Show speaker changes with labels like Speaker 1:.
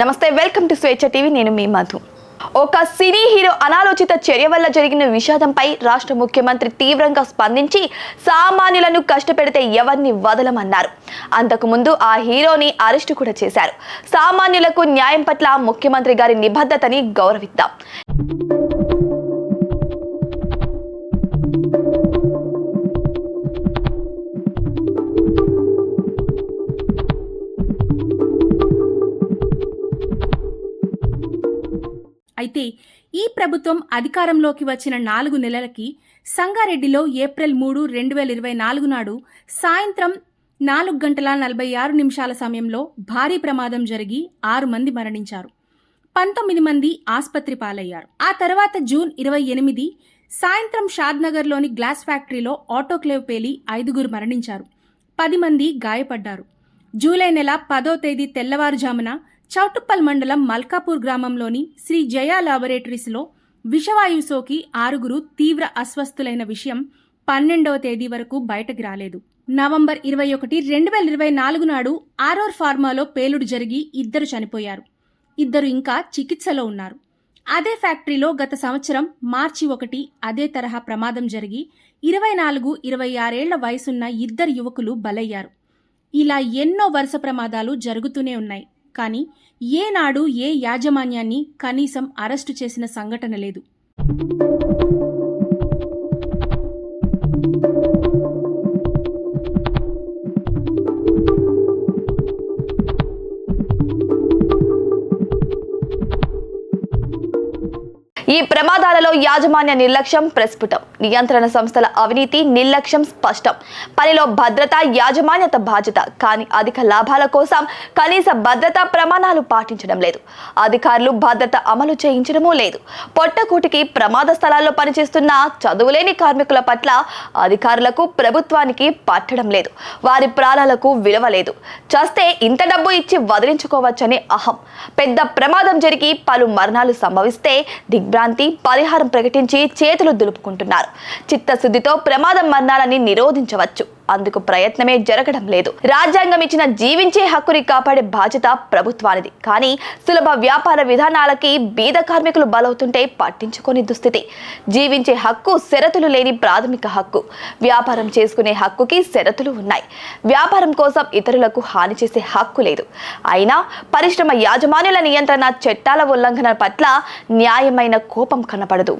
Speaker 1: నమస్తే welcome to స్వేచ్ఛ TV. నేను మీ మధు. ఒక సినీ హీరో అనాలోచిత చర్య వల్ల జరిగిన విషాదంపై రాష్ట్ర ముఖ్యమంత్రి తీవ్రంగా స్పందించి సామాన్యులను కష్టపెడితే ఎవరిని వదలమన్నారు. అంతకుముందు ఆ హీరోని అరెస్టు కూడా చేశారు. సామాన్యులకు న్యాయం పట్ల ముఖ్యమంత్రి గారి నిబద్ధతని గౌరవిద్దాం.
Speaker 2: అయితే ఈ ప్రభుత్వం అధికారంలోకి వచ్చిన నాలుగు నెలలకి సంగారెడ్డిలో ఏప్రిల్ మూడు రెండు వేల ఇరవై నాలుగు నాడు సాయంత్రం నాలుగు గంటల నలభై ఆరు నిమిషాల సమయంలో భారీ ప్రమాదం జరిగి ఆరు మంది మరణించారు. పంతొమ్మిది మంది ఆసుపత్రి పాలయ్యారు. ఆ తర్వాత జూన్ ఇరవై ఎనిమిది సాయంత్రం షాద్నగర్లోని గ్లాస్ ఫ్యాక్టరీలో ఆటోక్లేవ్ పేలి ఐదుగురు మరణించారు. పది మంది గాయపడ్డారు. జూలై నెల పదో తేదీ తెల్లవారుజామున చౌటుప్పల్ మండలం మల్కాపూర్ గ్రామంలోని శ్రీ జయ లాబొరేటరీస్లో విషవాయు సోకి ఆరుగురు తీవ్ర అస్వస్థులైన విషయం పన్నెండవ తేదీ వరకు బయటకు రాలేదు. నవంబర్ ఇరవై ఒకటి రెండు వేల ఇరవై నాలుగు నాడు ఆరోర్ ఫార్మాలో పేలుడు జరిగి ఇద్దరు చనిపోయారు. ఇద్దరు ఇంకా చికిత్సలో ఉన్నారు. అదే ఫ్యాక్టరీలో గత సంవత్సరం మార్చి ఒకటి అదే తరహా ప్రమాదం జరిగి ఇరవై నాలుగు ఇరవై ఆరేళ్ళ వయసున్న ఇద్దరు యువకులు బలయ్యారు. ఇలా ఎన్నో వరుస ప్రమాదాలు జరుగుతూనే ఉన్నాయి. కానీ ఏనాడు ఏ యాజమాన్యాన్ని కనీసం అరెస్టు చేసిన సంఘటన లేదు.
Speaker 1: ఈ ప్రమాదాలలో యాజమాన్య నిర్లక్ష్యం ప్రస్ఫుటం. నియంత్రణ సంస్థల అవినీతి నిర్లక్ష్యం స్పష్టం. పనిలో భద్రత యాజమాన్యత బాధ్యత. కానీ అధిక లాభాల కోసం కనీస భద్రతా ప్రమాణాలు పాటించడం లేదు. అధికారులు భద్రత అమలు చేయించడమూ లేదు. పొట్టకూటికి ప్రమాద స్థలాల్లో పనిచేస్తున్న చదువులేని కార్మికుల పట్ల అధికారులకు ప్రభుత్వానికి పట్టడం లేదు. వారి ప్రాణాలకు విలువ లేదు. చస్తే ఇంత డబ్బు ఇచ్చి వదిలించుకోవచ్చని అహం. పెద్ద ప్రమాదం జరిగి పలు మరణాలు సంభవిస్తే దిగ్భ్రాంతి పరిహారం ప్రకటించి చేతులు దులుపుకుంటున్నారు. చిత్తశుద్ధితో ప్రమాదం మరణాలని నిరోధించవచ్చు. అందుకు ప్రయత్నమే జరగడం లేదు. రాజ్యాంగం ఇచ్చిన జీవించే హక్కుని కాపాడే బాధ్యత ప్రభుత్వానిది. కానీ సులభ వ్యాపార విధానాలకి బీద కార్మికులు బలవుతుంటే పట్టించుకొని దుస్థితి. జీవించే హక్కు షరతులు లేని ప్రాథమిక హక్కు. వ్యాపారం చేసుకునే హక్కుకి షరతులు ఉన్నాయి. వ్యాపారం కోసం ఇతరులకు హాని చేసే హక్కు లేదు. అయినా పరిశ్రమ యాజమాన్యుల నియంత్రణ చట్టాల ఉల్లంఘన పట్ల న్యాయమైన కోపం కనపడదు.